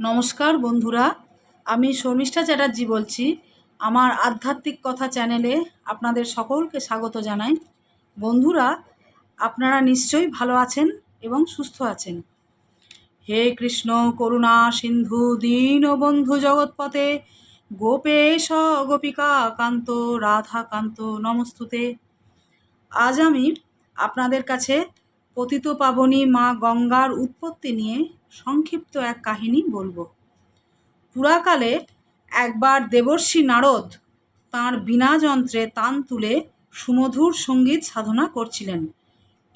নমস্কার বন্ধুরা, আমি শর্মিষ্ঠা চ্যাটার্জি বলছি। আমার আধ্যাত্মিক কথা চ্যানেলে আপনাদের সকলকে স্বাগত জানাই। বন্ধুরা, আপনারা নিশ্চয়ই ভালো আছেন এবং সুস্থ আছেন। হে কৃষ্ণ, করুণা, সিন্ধু দীন বন্ধু জগৎপথে, গোপেশ, গোপিকা, কান্ত, রাধা কান্ত নমস্তুতে। আজ আমি আপনাদের কাছে পতিত পাবনী মা গঙ্গার উৎপত্তি নিয়ে সংক্ষিপ্ত এক কাহিনী বলব। পুরাকালে একবার দেবর্ষি নারদ তাঁর বিনা যন্ত্রে তান তুলে সুমধুর সংগীত সাধনা করছিলেন।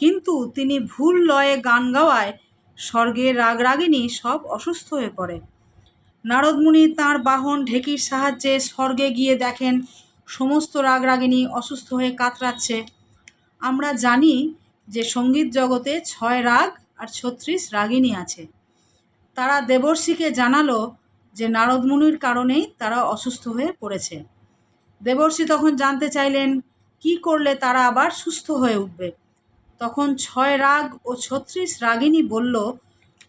কিন্তু তিনি ভুল লয়ে গান গাওয়ায় স্বর্গের রাগরাগিনী সব অসুস্থ হয়ে পড়ে। নারদমুনি তাঁর বাহন ঢেকির সাহায্যে স্বর্গে গিয়ে দেখেন, সমস্ত রাগরাগিনী অসুস্থ হয়ে কাতরাচ্ছে। আমরা জানি যে সংগীত জগতে ছয় রাগ আর ছত্রিশ রাগিনী আছে। তারা দেবর্ষিকে জানালো যে নারদমুনির কারণেই তারা অসুস্থ হয়ে পড়েছে। দেবর্ষি তখন জানতে চাইলেন, কি করলে তারা আবার সুস্থ হয়ে উঠবে? তখন ছয় রাগ ও ছত্রিশ রাগিনী বলল,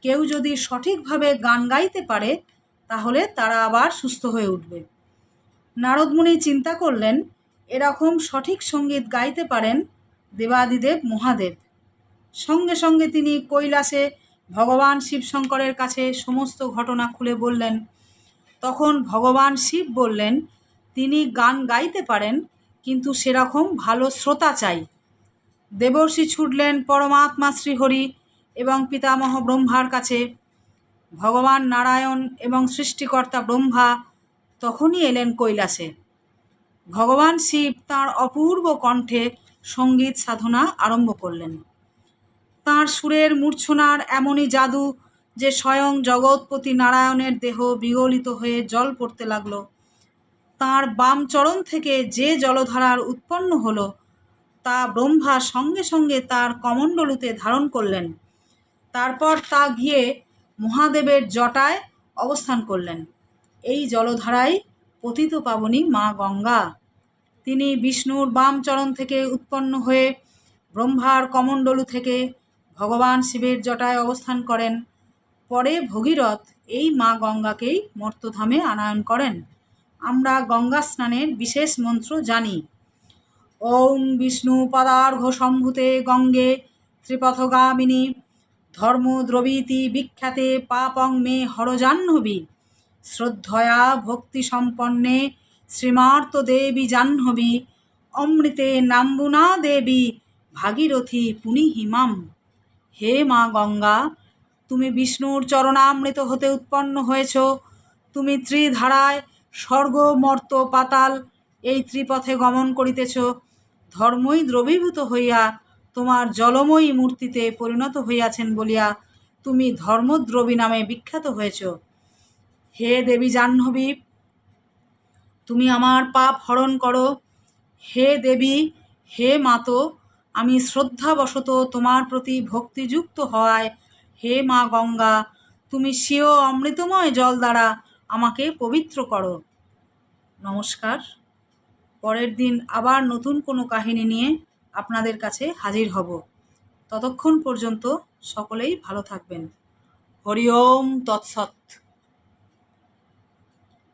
কেউ যদি সঠিকভাবে গান গাইতে পারে, তাহলে তারা আবার সুস্থ হয়ে উঠবে। নারদমুনি চিন্তা করলেন, এরকম সঠিক সংগীত গাইতে পারেন দেবাদিদেব মহাদেব। সঙ্গে সঙ্গে তিনি কৈলাসে ভগবান শিবশঙ্করের কাছে সমস্ত ঘটনা খুলে বললেন। তখন ভগবান শিব বললেন, তিনি গান গাইতে পারেন, কিন্তু সেরকম ভালো শ্রোতা চাই। দেবর্ষি ছুটলেন পরমাত্মা শ্রীহরি এবং পিতামহ ব্রহ্মার কাছে। ভগবান নারায়ণ এবং সৃষ্টিকর্তা ব্রহ্মা তখনই এলেন কৈলাসে। ভগবান শিব তাঁর অপূর্ব কণ্ঠে সংগীত সাধনা আরম্ভ করলেন। তাঁর সুরের মূর্ছনার এমনই জাদু যে স্বয়ং জগৎপতি নারায়ণের দেহ বিগলিত হয়ে জল পড়তে লাগল। তাঁর বাম চরণ থেকে যে জলধারার উৎপন্ন হলো, তা ব্রহ্মা সঙ্গে সঙ্গে তার কমণ্ডলুতে ধারণ করলেন। তারপর তা গিয়ে মহাদেবের জটায় অবস্থান করলেন। এই জলধারায় পতিত পাবনী মা গঙ্গা। তিনি বিষ্ণুর বাম চরণ থেকে উৎপন্ন হয়ে ব্রহ্মার কমণ্ডলু থেকে ভগবান শিবের জটায় অবস্থান করেন। পরে ভগীরথ এই মা গঙ্গাকেই মর্তধামে আনায়ন করেন। আমরা গঙ্গা স্নানের বিশেষ মন্ত্র জানি। ওম বিষ্ণু পদার্ঘ সম্ভূতে গঙ্গে ত্রিপথগামিনী ধর্ম ধর্মদ্রবীতি বিখ্যাতে পাপং মে হরজাহ্নবী। শ্রদ্ধয়া ভক্তি সম্পন্নে শ্রীমার্ত দেবী জাহ্নবী, অমৃতে নাম্বুনা দেবী ভাগীরথী পুনি হিমাম হে মা গঙ্গা, তুমি বিষ্ণুর চরণামৃত হতে উৎপন্ন হয়েছ। তুমি ত্রিধারায় স্বর্গ মর্ত পাতাল এই ত্রিপথে গমন করিতেছ। ধর্মই দ্রবীভূত হইয়া তোমার জলময়ী মূর্তিতে পরিণত হইয়াছেন বলিয়া তুমি ধর্মদ্রবী নামে বিখ্যাত হয়েছ। হে দেবী জাহ্নবী তুমি আমার পাপ হরণ করো। হে দেবী, হে মাতো, আমি শ্রদ্ধাবশত তোমার প্রতি ভক্তিযুক্ত হওয়ায়। হে মা গঙ্গা, তুমি স্বীয় অমৃতময় জল দ্বারা আমাকে পবিত্র করো। নমস্কার। পরের দিন আবার নতুন কোনো কাহিনী নিয়ে আপনাদের কাছে হাজির হব। ততক্ষণ পর্যন্ত সকলেই ভালো থাকবেন। হরি ওম তৎসৎ।